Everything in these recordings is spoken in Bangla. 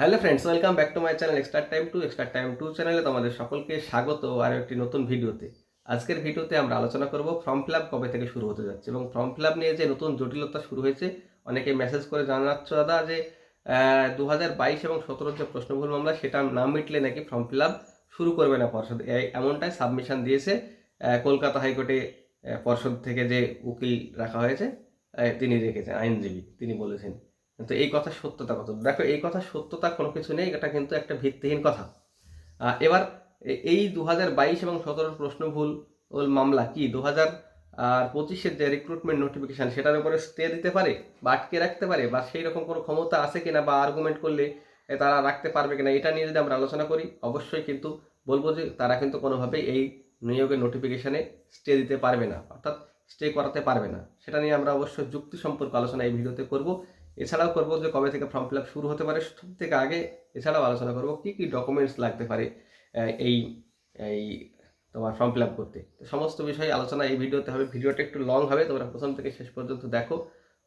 Hello friends, welcome back to my channel extra time two, extra time two চ্যানেলে তোমাদের সকলকে স্বাগত আর একটি নতুন ভিডিওতে। আজকের ভিডিওতে আমরা আলোচনা করব ফর্ম ফিল কবে থেকে শুরু হতে যাচ্ছে এবং ফর্ম ফিল নিয়ে যে নতুন জটিলতা শুরু হয়েছে, অনেকে মেসেজ করে জানাচ্ছ, দাদা, যে দু হাজার বাইশ এবং সতেরোর যে প্রশ্নভুল মামলা, সেটা না মিটলে নাকি ফর্ম ফিল শুরু করবে না পর্ষদ? এমনটাই সাবমিশন দিয়েছে কলকাতা হাইকোর্টে পর্ষদ থেকে যে উকিল রাখা হয়েছে তিনি রেখেছেন, আইনজীবী, তিনি বলেছেন। কিন্তু এই কথা সত্যতা কত? দেখো, এই কথা সত্যতা কোনো কিছু নেই, এটা কিন্তু একটা ভিত্তিহীন কথা। এবার এই দু হাজার বাইশ এবং সতেরোর প্রশ্ন ভুল ওল মামলা কি? দু হাজার আর পঁচিশের যে রিক্রুটমেন্ট নোটিফিকেশান সেটার উপরে স্টে দিতে পারে বা আটকে রাখতে পারে বা সেই রকম কোনো ক্ষমতা আছে কিনা বা আর্গুমেন্ট করলে তারা রাখতে পারবে কিনা, এটা নিয়ে যদি আমরা আলোচনা করি, অবশ্যই কিন্তু বলব যে তারা কিন্তু কোনোভাবেই এই নিয়োগের নোটিফিকেশানে স্টে দিতে পারবে না, অর্থাৎ স্টে করাতে পারবে না। সেটা নিয়ে আমরা অবশ্যই যুক্তি সম্পর্ক আলোচনা এই ভিডিওতে করব। এছাড়াও করব যে কবে থেকে ফর্ম ফিল আপ শুরু হতে পারে, সব থেকে আগে এছাড়াও আলোচনা করব কি কি ডকুমেন্টস লাগতে পারে এই এই তোমার ফর্ম ফিল আপ করতে। সমস্ত বিষয়ে আলোচনা এই ভিডিওতে হবে। ভিডিওটা একটু লং হবে, তোমরা প্রথম থেকে শেষ পর্যন্ত দেখো।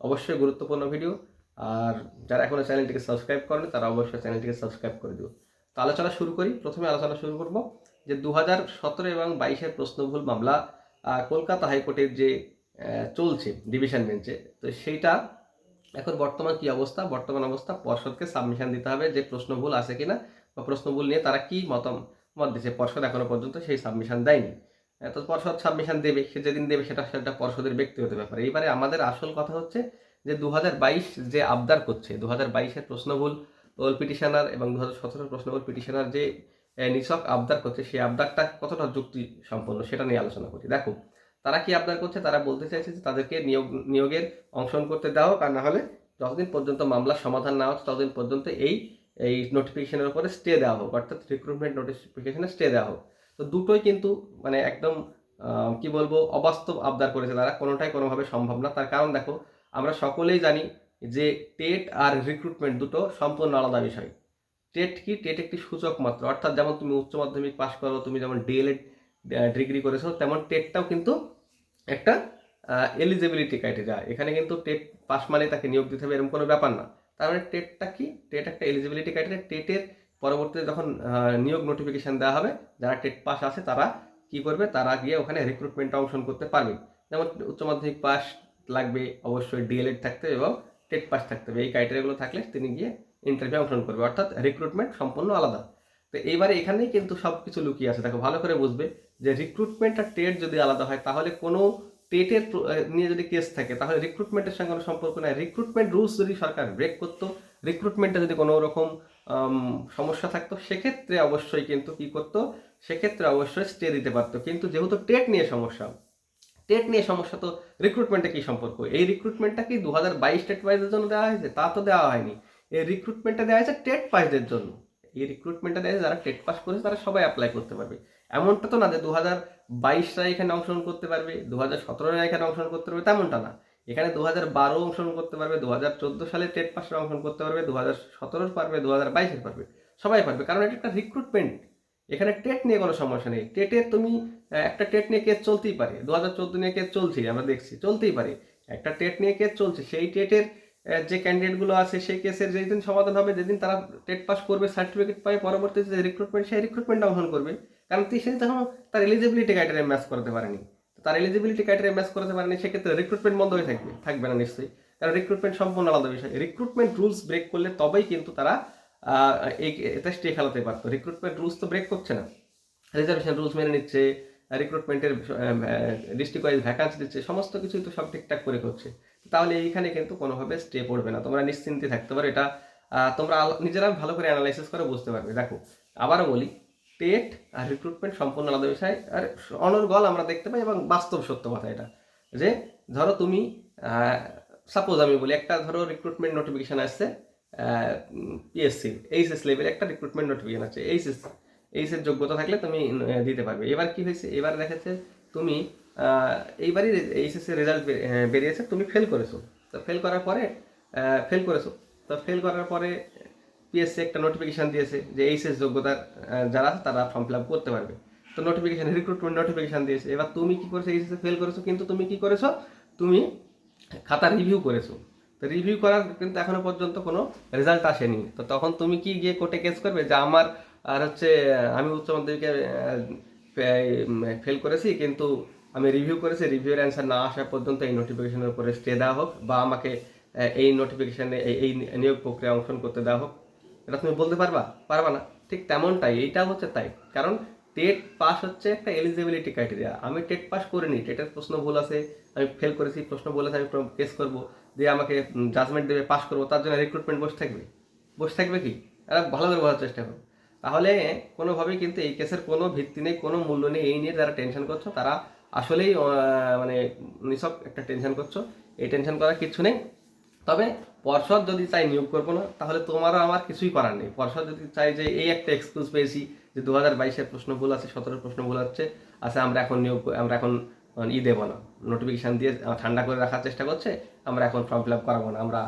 অবশ্যই গুরুত্বপূর্ণ ভিডিও আর যারা এখনও চ্যানেলটিকে সাবস্ক্রাইব করেনি, তারা অবশ্যই চ্যানেলটিকে সাবস্ক্রাইব করে দিও। তো আলোচনা শুরু করি। প্রথমে আলোচনা শুরু করব যে দু হাজার সতেরো এবং বাইশের প্রশ্নভুল মামলা কলকাতা হাইকোর্টের যে চলছে ডিভিশন বেঞ্চে তো সেইটা এখন বর্তমান কি অবস্থা? বর্তমান অবস্থা, পর্ষদকে সাবমিশন দিতে হবে যে প্রশ্ন ভুল আছে কিনা বা প্রশ্ন ভুল নিয়ে তারা কি মতামত দিচ্ছে পর্ষদ এখনও পর্যন্ত সেই সাবমিশন দেয়নি। তো পর্ষদ সাবমিশন দেবে, সে যেদিন দেবে সেটা সেটা পর্ষদের ব্যক্তিগত ব্যাপার। এইবারে আমাদের আসল কথা হচ্ছে যে দু হাজার বাইশ যে আবদার করছে দু হাজার বাইশের প্রশ্নভুল ওল পিটিশনার এবং দু হাজার সতেরোর প্রশ্নভুল পিটিশনার যে নিছক আবদার করছে, সেই আবদারটা কতটা যুক্তি সম্পন্ন সেটা নিয়ে আলোচনা করি দেখো তারা কি আবদার করছে? তারা বলতে চাইছে যে তাদেরকে নিয়োগ, নিয়োগের অংশগ্রহণ করতে হোক আর না হলে যতদিন পর্যন্ত মামলার সমাধান না হচ্ছে, ততদিন পর্যন্ত এই এই নোটিফিকেশনের উপরে স্টে দেওয়া হোক, অর্থাৎ রিক্রুটমেন্ট নোটিফিকেশনে স্টে দেওয়া হোক। তো দুটোই কিন্তু মানে একদম কি বলব, অবাস্তব আবদার করেছে তারা। কোনোটাই কোনোভাবে সম্ভব না। তার কারণ দেখো, আমরা সকলেই জানি যে টেট আর রিক্রুটমেন্ট দুটো সম্পূর্ণ আলাদা বিষয়। টেট কি? টেট একটি সূচক মাত্র। অর্থাৎ যেমন তুমি উচ্চ মাধ্যমিক পাশ করো, তুমি যেমন ডিএলএড ডিগ্রি করেছ, তেমন টেটটাও কিন্তু একটা এলিজিবিলিটি ক্রাইটেরিয়া এখানে কিন্তু টেট পাস মানে তাকে নিয়োগ দিতে হবে এরকম কোনো ব্যাপার না। তার মানে টেটটা কি? টেট একটা এলিজিবিলিটি ক্রাইটেরিয়া টেটের পরবর্তীতে যখন নিয়োগ নোটিফিকেশন দেওয়া হবে, যারা টেট পাস আছে তারা কি করবে? তারা গিয়ে ওখানে রিক্রুটমেন্টে অংশগ্রহণ করতে পারবে। যেমন উচ্চ মাধ্যমিক পাস লাগবে, অবশ্যই ডিএলএড থাকতে হবে এবং টেট পাস থাকতে হবে। এই ক্রাইটেরিয়াগুলো থাকলে তিনি গিয়ে ইন্টারভিউ অংশগ্রহণ করবে। অর্থাৎ রিক্রুটমেন্ট সম্পূর্ণ আলাদা। তো এইবারে এখানেই কিন্তু সব কিছু লুকিয়ে আছে। দেখো, ভালো করে বুঝবে যে রিক্রুটমেন্ট আর টেট যদি আলাদা হয়, তাহলে কোনো টেটের নিয়ে যদি কেস থাকে, তাহলে রিক্রুটমেন্টের সঙ্গে কোনো সম্পর্ক নাই। রিক্রুটমেন্ট রুলস যদি সরকার ব্রেক করতো রিক্রুটমেন্টে যদি কোনো রকম সমস্যা থাকতো, সেক্ষেত্রে অবশ্যই কিন্তু কি করতো, সেক্ষেত্রে অবশ্যই স্টে দিতে পারতো। কিন্তু যেহেতু টেট নিয়ে সমস্যা টেট নিয়ে সমস্যা, তো রিক্রুটমেন্টে কি সম্পর্ক? এই রিক্রুটমেন্টটা কি দু হাজার বাইশ টেট পাইজের জন্য দেওয়া হয়েছে? তা তো দেওয়া হয়নি। এই রিক্রুটমেন্টটা দেওয়া হয়েছে টেট পাইজের জন্য। এই রিক্রুটমেন্টটা হয়েছে যারা টেট পাস করেছে, তারা সবাই অ্যাপ্লাই করতে পারবে। এমনটা তো না যে দু হাজার বাইশরা এখানে অংশগ্রহণ করতে পারবে দু হাজার সতেরোরা এখানে অংশগ্রহণ করতে পারবে, তেমনটা না। এখানে দু হাজার বারো অংশগ্রহণ করতে পারবে দু হাজার চোদ্দ সালে টেট পাসের অংশগ্রহণ করতে পারবে দু হাজার সতেরোর পারবে দু হাজার বাইশের পারবে। সবাই পারবে, কারণ এটা একটা রিক্রুটমেন্ট এখানে টেট নিয়ে কোনো সমস্যা নেই। টেটের তুমি একটা টেট নিয়ে কেস চলতেই পারে। দু হাজার চোদ্দ নিয়ে কেস চলছে আমরা দেখছি, চলতেই পারে। একটা টেট নিয়ে কেস চলছে, সেই টেটের যে ক্যান্ডিডেটগুলো আছে, সেই কেসের যেদিন সমাধান হবে, যেদিন তারা টেট পাস করবে সার্টিফিকেট পায় পরবর্তীতে যে রিক্রুটমেন্ট সেই রিক্রুটমেন্ট অংশগ্রহণ করবে। কারণ সেদিন তখন তার এলিজিবিলিটি ক্রাইটেরিয়া ম্যাচ করতে পারেনি। তার এলিজিবিলিটি ক্রাইটেরিয়া ম্যাচ করতে পারেনি, সেক্ষেত্রে রিক্রুটমেন্ট বন্ধ হয়ে থাকবে থাকবে না নিশ্চয়ই। কারণ রিক্রুটমেন্ট সম্পূর্ণ আলাদা বিষয়। রিক্রুটমেন্ট রুলস ব্রেক করলে তবেই কিন্তু তারা এই, এটা খেলাতে পারতো। রিক্রুটমেন্ট রুলস তো ব্রেক করছে না। রিজার্ভেশন রুলস মেনে নিচ্ছে রিক্রুটমেন্টের ডিস্ট্রিক্ট ওয়াইজ ভ্যাকান্সি দিচ্ছে, সমস্ত কিছুই তো সব ঠিকঠাক করে করছে। তাহলে এইখানে কিন্তু কোনোভাবে স্টে পড়বে না। তোমরা নিশ্চিন্তে থাকতে পারো। এটা তোমরা নিজেরা ভালো করে অ্যানালাইসিস করে বুঝতে পারবে। দেখো, আবারও বলি টেট আর রিক্রুটমেন্ট সম্পূর্ণ আলাদা বিষয়। আর অনর্গল আমরা দেখতে পাই এবং বাস্তব সত্য কথা এটা। যে, ধরো তুমি সাপোজ আমি বলি, একটা ধরো রিক্রুটমেন্ট নোটিফিকেশান আসছে পিএসসি এইচএস লেভেলে একটা রিক্রুটমেন্ট নোটিফিকেশন আছে এইচএস এইচএস যোগ্যতা থাকলে তুমি দিতে পারবে। এবার কি হয়েছে? এবার দেখাচ্ছে, তুমি এইবারই এইচএস এর রেজাল্ট বেরিয়েছে। তুমি ফেল করেছ। তো ফেল করার পরে ফেল করেছ। তো ফেল করার পরে পিএসসি একটা নোটিফিকেশন দিয়েছে যে এইচএস যোগ্যতার আহ, যারা আছে তারা ফর্ম ফিল আপ করতে পারবে। তো নোটিফিকেশন রিক্রুটমেন্ট নোটিফিকেশন দিয়েছে। এবার তুমি কি করেছ? এইচএস ফেল করেছ কিন্তু তুমি কী করেছ? তুমি খাতা রিভিউ করেছ। তো রিভিউ করার কিন্তু এখনও পর্যন্ত কোনো রেজাল্ট আসেনি। তো তখন তুমি কি গিয়ে কোর্টে কেস করবে? যে আমার আর হচ্ছে আমি উচ্চ মাধ্যমিকে ফেল করেছি কিন্তু আমি রিভিউ করেছি রিভিউর অ্যান্সার না আসা পর্যন্ত এই নোটিফিকেশনের উপরে স্টে দেওয়া হোক বা আমাকে এই নোটিফিকেশনে এই নিয়োগ প্রক্রিয়া অংশগ্রহণ করতে দেওয়া হোক। এটা তুমি বলতে পারবা? পারবা না? ঠিক তেমনটাই এইটাও হচ্ছে তাই। কারণ টেট পাস হচ্ছে একটা এলিজিবিলিটি ক্রাইটেরিয়া আমি টেট পাস করিনি, টেটের প্রশ্ন ভুল আছে, আমি ফেল করেছি, প্রশ্ন আছে, আমি কেস করব দিয়ে আমাকে জাজমেন্ট দেবে পাস করব, তার জন্য রিক্রুটমেন্ট বসে থাকবে। বসে থাকবে কি? এরা ভালো করে বোঝার চেষ্টা করো। তাহলে কোনোভাবেই কিন্তু এই কেসের কোনো ভিত্তি নেই, কোনো মূল্য নেই, এই নিয়ে যারা টেনশন করছ, তারা আসলেই মানে নিছক একটা টেনশন করছ। এই টেনশন করার কিছু নেই। তবে পর্ষদ যদি চাই নিয়োগ করব না, তাহলে তোমারও আমার কিছুই করার নেই। পর্ষদ যদি চাই যে এই একটা এক্সকিউজ পেয়েছি যে দু হাজার বাইশের প্রশ্ন ভুল আছে সতেরো প্রশ্ন ভুল হচ্ছে আচ্ছা আমরা এখন নিয়োগ, আমরা এখন ই দেবো না। নোটিফিকেশান দিয়ে ঠান্ডা করে রাখার চেষ্টা করছে, আমরা এখন ফর্ম ফিল আপ করাবো না। আমরা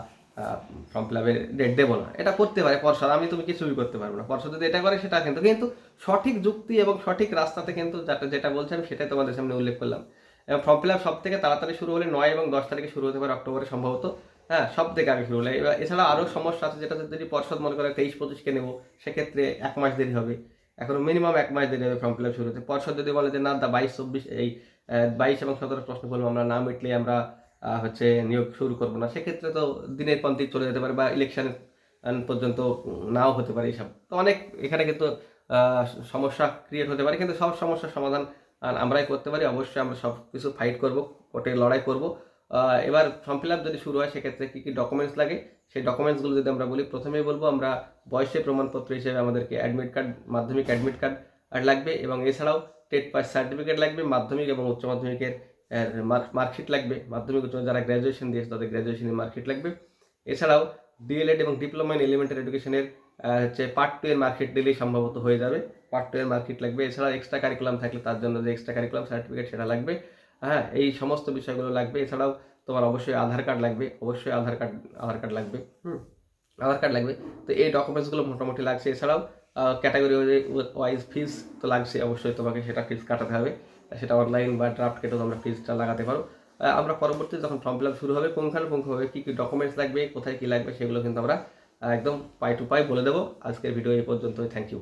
ফর্ম ফিল আপের ডেট দেবো না। এটা করতে পারে পর্ষদ, আমি তুমি কিছুই করতে পারব না। পর্ষদ যদি এটা করে, সেটা কিন্তু কিন্তু সঠিক যুক্তি এবং সঠিক রাস্তাতে কিন্তু যেটা যেটা বলছে আমি সেটাই তোমাদের সামনে উল্লেখ করলাম। এবং ফর্ম ফিল আপ সব থেকে তাড়াতাড়ি শুরু হলে নয় এবং দশ তারিখে শুরু হতে পারে অক্টোবরে সম্ভবত। হ্যাঁ সব থেকে আগে শুরু হলে। এবার এছাড়া আরও সমস্যা আছে, যেটা যদি পর্ষদ মনে করে তেইশ পঁচিশকে নেব, সেক্ষেত্রে এক মাস দেরি হবে। এখন মিনিমাম এক মাস দেরি হবে ফর্ম ফিল আপ শুরু হতে। পর্ষদ যদি বলে যে, না, দা, বাইশ, চব্বিশ, এই বাইশ এবং সতেরো প্রশ্ন করব, আমরা না মিটলে আমরা হচ্ছে নিয়োগ শুরু করব না। সেক্ষেত্রে তো দিনের দিন চলে যেতে পারে বা ইলেকশন পর্যন্ত নাও হতে পারে এইসব। তো অনেক এখানে কিন্তু সমস্যা ক্রিয়েট হতে পারে। কিন্তু সব সমস্যার সমাধান আমরাই করতে পারি। অবশ্যই আমরা সব কিছু ফাইট করব কোর্টে লড়াই করব। এবার ফর্ম ফিল আপ যদি শুরু হয়, সেক্ষেত্রে কী কী ডকুমেন্টস লাগে? সেই ডকুমেন্টসগুলো যদি আমরা বলি প্রথমেই বলব আমরা বয়সের প্রমাণপত্র হিসেবে আমাদেরকে admit card Madhyamik admit card লাগবে। এবং এছাড়াও টেট পাস সার্টিফিকেট লাগবে, মাধ্যমিক এবং উচ্চ মাধ্যমিকের মার্কশিট লাগবে। মাধ্যমিক উচ্চ যারা গ্র্যাজুয়েশন দিয়েছে তাদের গ্র্যাজুয়েশনের মার্কশিট লাগবে। এছাড়াও ডিএলএড এবং ডিপ্লোমা ইন এলিমেন্টারি এডুকেশনের হচ্ছে পার্ট টু এর মার্কশিট দিলেই সম্ভবত হয়ে যাবে। পার্ট টু এর মার্কশিট লাগবে। এছাড়া এক্সট্রা কারিকুলাম থাকলে তার জন্য যে এক্সট্রা কারিকুলাম সার্টিফিকেট সেটা লাগবে। হ্যাঁ এই সমস্ত বিষয়গুলো লাগবে। এছাড়াও তোমার অবশ্যই আধার কার্ড লাগবে। অবশ্যই আধার কার্ড আধার কার্ড লাগবে। হুম, আধার কার্ড লাগবে। তো এই ডকুমেন্টসগুলো মোটামুটি লাগছে। এছাড়াও ক্যাটাগরি ওয়াইজ ফিস তো লাগছে অবশ্যই তোমাকে সেটা ফিস কাটাতে হবে। সেটা অনলাইন বা ড্রাফট কেটেও তোমরা ফিজটা লাগাতে পারো। আমরা পরবর্তী যখন ফর্ম ফিল আপ শুরু হবে পুঙ্খানুপুঙ্খভাবে কী কী ডকুমেন্টস লাগবে, কোথায় কী লাগবে, সেগুলো কিন্তু আমরা একদম পাই টু পাই বলে দেবো। আজকের ভিডিও এই পর্যন্তই থ্যাংক ইউ